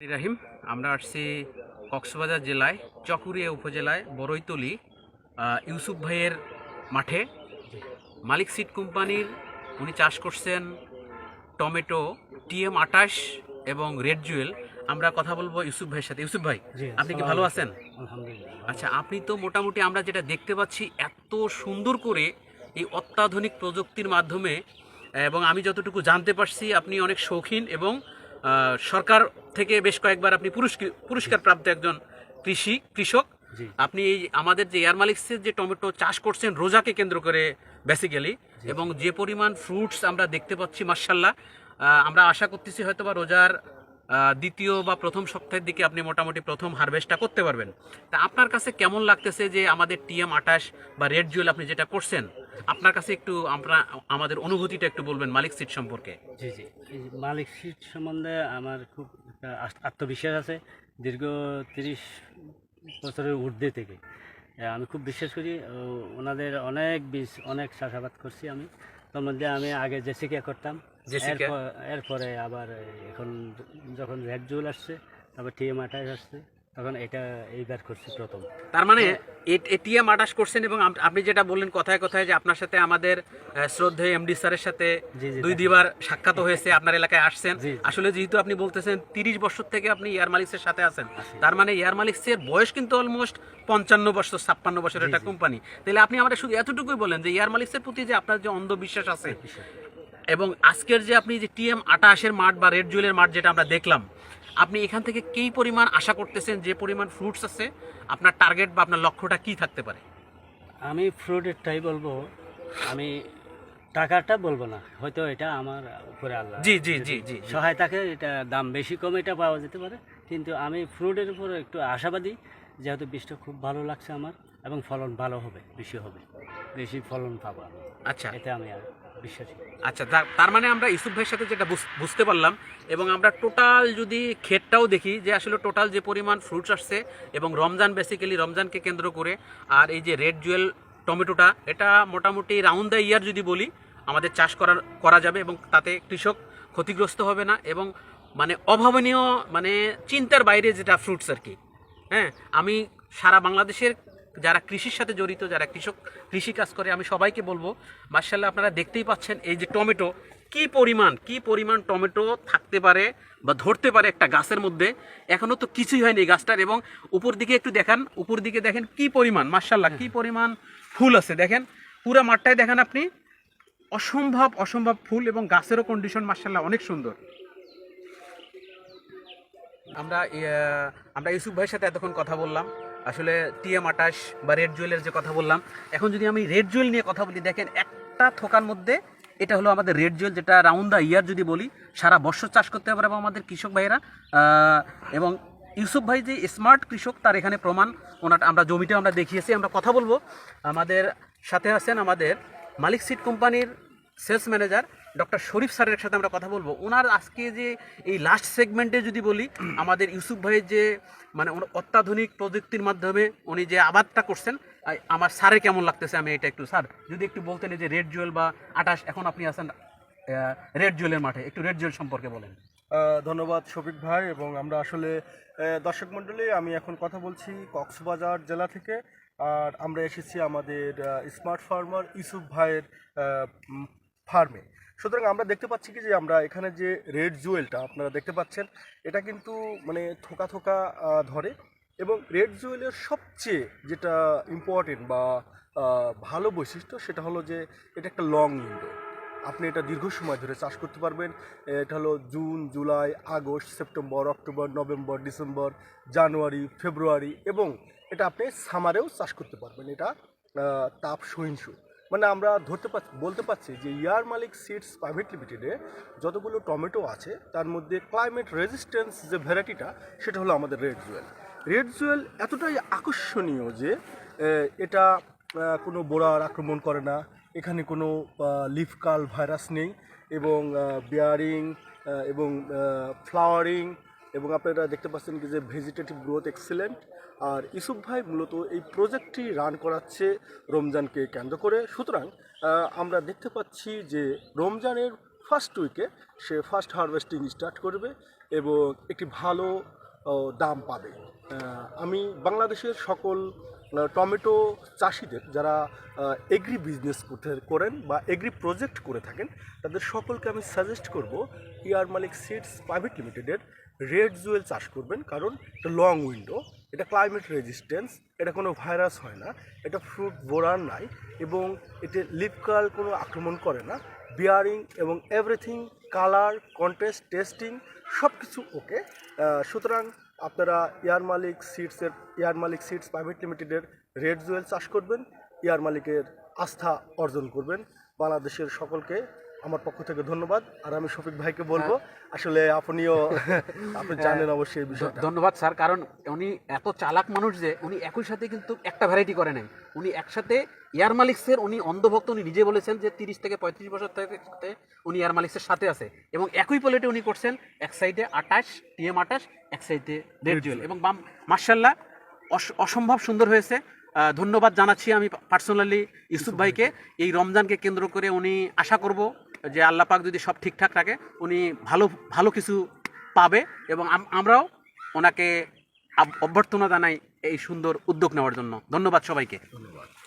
রাহিম আমরা আসছি কক্সবাজার জেলায় চকুরিয়া উপজেলায় বড়ইতলি ইউসুফ ভাইয়ের মাঠে। মালিক সিড কোম্পানির উনি চাষ করছেন টমেটো টিএম আটাশ এবং রেড জুয়েল। আমরা কথা বলব ইউসুফ ভাইয়ের সাথে। ইউসুফ ভাই আপনি কি ভালো আছেন? আচ্ছা আপনি তো মোটামুটি আমরা যেটা দেখতে পাচ্ছি এত সুন্দর করে এই অত্যাধুনিক প্রযুক্তির মাধ্যমে এবং আমি যতটুকু জানতে পারছি আপনি অনেক শৌখিন এবং সরকার থেকে বেশ কয়েকবার আপনি পুরস্কৃ পুরস্কার প্রাপ্ত একজন কৃষি কৃষক। আপনি এই আমাদের যে এয়ার মালিক্সের যে টমেটো চাষ করছেন রোজাকে কেন্দ্র করে বেসিক্যালি এবং যে পরিমাণ ফ্রুটস আমরা দেখতে পাচ্ছি মার্শাল্লাহ আমরা আশা করতেছি হয়তো বা রোজার দ্বিতীয় বা প্রথম সপ্তাহের দিকে আপনি মোটামুটি প্রথম হারভেস্টটা করতে পারবেন। তা আপনার কাছে কেমন লাগতেছে যে আমাদের টিএম আটাশ বা রেড জুয়েল আপনি যেটা করছেন? আপনার কাছে একটু আমরা আমাদের অনুভূতিটা একটু বলবেন মালিক সিট সম্পর্কে। জি জি। মালিক সিট সম্বন্ধে আমার খুব একটা আত্মবিশ্বাস আছে। দীর্ঘ তিরিশ বছরের ঊর্ধ্বে থেকে। আমি খুব বিশ্বাস করি ওনাদের অনেক বীজ অনেক চাষাবাদ করছি আমি। তার মধ্যে আমি আগে জেসিকা করতাম? এরপরে আবার এখন যখন রেড জুয়েল আসছে তারপর টিএম আঠাশ আসছে। তখন এটা এইবার করছি প্রথম। তার মানে এটিএম আটাশ করছেন এবং আপনি যেটা বললেন কথায় কথায় যে আপনার সাথে আমাদের শ্রদ্ধেয় এমডি স্যারের সাথে দুই দেখা। দুইবার সাক্ষাৎ হয়েছে আপনার এলাকায় আসছেন। আসলে যেহেতু আপনি বলতেছেন তিরিশ বছর থেকে আপনি এয়ার মালিক্সের সাথে আছেন তার মানে এয়ার মালিক্সের বয়স কিন্তু অলমোস্ট পঞ্চান্ন বছর ছাপ্পান্ন বছরের একটা কোম্পানি তাহলে আপনি আমাদের শুধু এতটুকুই বলেন যে এয়ার মালিক্সের প্রতি যে আপনার যে অন্ধবিশ্বাস আছে এবং আজকের যে আপনি যে টিএম আটাশের মাঠ বা রেড জুয়েলের মাঠ যেটা আমরা দেখলাম আপনি এখান থেকে কী পরিমাণ আশা করতেছেন যে পরিমাণ ফ্রুটস আছে আপনার টার্গেট বা আপনার লক্ষ্যটা কি থাকতে পারে? আমি ফ্রুটেরটাই বলব আমি টাকাটা বলব না হয়তো এটা আমার উপরে আল্লাহ জি জি জি জি। সহায়তাকে এটা দাম বেশি কম এটা পাওয়া যেতে পারে কিন্তু আমি ফ্রুটের উপর একটু আশাবাদী যেহেতু বীজটা খুব ভালো লাগছে আমার এবং ফলন ভালো হবে বেশি হবে বেশি ফলন পাবো আমি। আচ্ছা। এতে আমি আর বিশ্বাসী। আচ্ছা তার- মানে আমরা ইউসুফ ভাইয়ের সাথে যেটা বুঝ- বুঝতে পারলাম, এবং আমরা টোটাল যদি ক্ষেতটাও দেখি, যে আসলে টোটাল যে পরিমাণ ফ্রুটস আসছে, এবং রমজান বেসিক্যালি রমজানকে কেন্দ্র করে, আর এই যে রেড জুয়েল টমেটোটা, এটা মোটামুটি রাউন্ড দ্য ইয়ার যদি বলি, আমাদের চাষ করা করা যাবে, এবং তাতে কৃষক ক্ষতিগ্রস্ত হবে না, এবং মানে অভাবনীয় মানে চিন্তার বাইরে যেটা ফ্রুটস আর কি। হ্যাঁ আমি সারা বাংলাদেশের যারা কৃষির সাথে জড়িত, যারা কৃষক কৃষি কাজ করে, আমি সবাইকে বলব মার্শাল্লাহ আপনারা দেখতেই পাচ্ছেন এই যে টমেটো, কি পরিমাণ কি পরিমাণ টমেটো থাকতে পারে বা ধরতে পারে একটা গাছের মধ্যে? এখনও তো কিছুই হয়নি গাছটার এবং উপর দিকে একটু দেখান, উপর দিকে দেখেন কি পরিমাণ মার্শাল্লাহ কি পরিমাণ ফুল আছে। দেখেন, পুরো মাঠটায় দেখেন আপনি, অসম্ভব অসম্ভব ফুল এবং গাছেরও কন্ডিশন মার্শাল্লাহ অনেক সুন্দর। আমরা আমরা ইউসুফ ভাইয়ের সাথে এতক্ষণ কথা বললাম। আসলে টিএম আটাশ বা রেড জুয়েলের যে কথা বললাম, এখন যদি আমি রেড জুয়েল নিয়ে কথা বলি, দেখেন একটা থোকার মধ্যে এটা হলো আমাদের রেড জুয়েল, যেটা রাউন্ড দ্য ইয়ার যদি বলি, সারা বছর চাষ করতে পারে এবং আমাদের কৃষক ভাইয়েরা এবং ইউসুফ ভাই যে স্মার্ট কৃষক, তার এখানে প্রমাণ, ওনার আমরা জমিটা আমরা দেখিয়েছি, আমরা কথা বলব। আমাদের সাথে আছেন আমাদের মালিক সিট কোম্পানির সেলস ম্যানেজার ডক্টর শরীফ স্যারের সাথে আমরা কথা বলব। ওনার আজকে যে এই লাস্ট সেগমেন্টে যদি বলি, আমাদের ইউসুফ ভাইয়ের যে মানে অত্যাধুনিক প্রযুক্তির মাধ্যমে উনি যে আবাদটা করছেন আমার স্যারের কেমন লাগতেছে? আমি এটা একটু, স্যার, যদি একটু বলতেন যে রেড জুয়েল বা আটাশ, এখন আপনি আছেন রেড জুয়েলের মাঠে, একটু রেড জুয়েল সম্পর্কে বলেন। ধন্যবাদ শফিক ভাই, এবং আমরা আসলে দর্শক মণ্ডলী, আমি এখন কথা বলছি কক্সবাজার জেলা থেকে, আর আমরা এসেছি আমাদের স্মার্ট ফার্মার ইউসুফ ভাইয়ের ফার্মে। সুতরাং আমরা দেখতে পাচ্ছি কি যে আমরা এখানে যে রেড জুয়েলটা আপনারা দেখতে পাচ্ছেন, এটা কিন্তু মানে থোকা থোকা ধরে এবং রেড জুয়েলের সবচেয়ে যেটা ইম্পর্টেন্ট বা ভালো বৈশিষ্ট্য সেটা হলো যে এটা একটা লং উইন্ডো আপনি এটা দীর্ঘ সময় ধরে চাষ করতে পারবেন। এটা হলো June, July, August, September, October, November, December, January, February এবং এটা আপনি সামারেও চাষ করতে পারবেন। এটা তাপ সহিংসু মানে আমরা ধরতে পারছি, বলতে পারছি যে ইয়ার মালিক সিডস প্রাইভেট লিমিটেডে যতগুলো টমেটো আছে, তার মধ্যে ক্লাইমেট রেজিস্ট্যান্স যে ভ্যারাইটিটা, সেটা হলো আমাদের রেড জুয়েল রেড জুয়েল এতটাই আকর্ষণীয় যে এটা কোনো বোড়ার আক্রমণ করে না। এখানে কোনো লিফকাল ভাইরাস নেই এবং বিয়ারিং এবং ফ্লাওয়ারিং এবং আপনারা দেখতে পাচ্ছেন কি যে ভেজিটেটিভ গ্রোথ এক্সিলেন্ট আর ইসুফ ভাই মূলত এই প্রজেক্টটি রান করাচ্ছে রমজানকে কেন্দ্র করে। সুতরাং আমরা দেখতে পাচ্ছি যে রমজানের ফার্স্ট উইকে সে ফার্স্ট হারভেস্টিং স্টার্ট করবে এবং একটি ভালো দাম পাবে। আমি বাংলাদেশের সকল টমেটো চাষিদের যারা এগ্রি বিজনেস করতে করেন বা এগ্রি প্রজেক্ট করে থাকেন, তাদের সকলকে আমি সাজেস্ট করব ইয়ার মালিক সিডস প্রাইভেট লিমিটেডের রেড জুয়েল চাষ করবেন, কারণ এটা লং উইন্ডো এটা ক্লাইমেট রেজিস্ট্যান্স এটা কোনো ভাইরাস হয় না, এটা ফ্রুট বোরার নাই, এবং এতে লিপকাল কোনো আক্রমণ করে না বিয়ারিং এবং এভরিথিং কালার কন্টেস্ট টেস্টিং সব কিছু ওকে সুতরাং আপনারা এয়ার মালিক সিডসের এয়ার মালিক সিডস প্রাইভেট লিমিটেডের রেড জুয়েল চাষ করবেন এয়ার মালিকের আস্থা অর্জন করবেন, বাংলাদেশের সকলকে আমার পক্ষ থেকে ধন্যবাদ। আর আমি শফিক ভাইকে বলব আসলে আপনিও আপনি জানেন অবশ্যই এই বিষয়টা। ধন্যবাদ স্যার কারণ উনি এত চালাক মানুষ যে উনি একই সাথে কিন্তু একটা ভ্যারাইটি করে নাই। উনি একসাথে এয়ার মালিক্সের উনি অন্ধভক্ত উনি নিজে বলেছেন যে তিরিশ থেকে পঁয়ত্রিশ বছর থেকে উনি এয়ার মালিক্সের সাথে আছে। এবং একই প্লেটে উনি করছেন এক সাইডে আটাশ টিএম আটাশ এক সাইডে রেড জুয়েল এবং বাম মার্শাল্লাহ অসম্ভব সুন্দর হয়েছে। ধন্যবাদ জানাচ্ছি আমি পার্সোনালি ইউসুফ ভাইকে। এই রমজানকে কেন্দ্র করে উনি আশা করব যে আল্লাহ পাক যদি সব ঠিকঠাক রাখে, উনি ভালো ভালো কিছু পাবে এবং আমরাও ওনাকে অভ্যর্থনা জানাই এই সুন্দর উদ্যোগ নেওয়ার জন্য। ধন্যবাদ সবাইকে। ধন্যবাদ।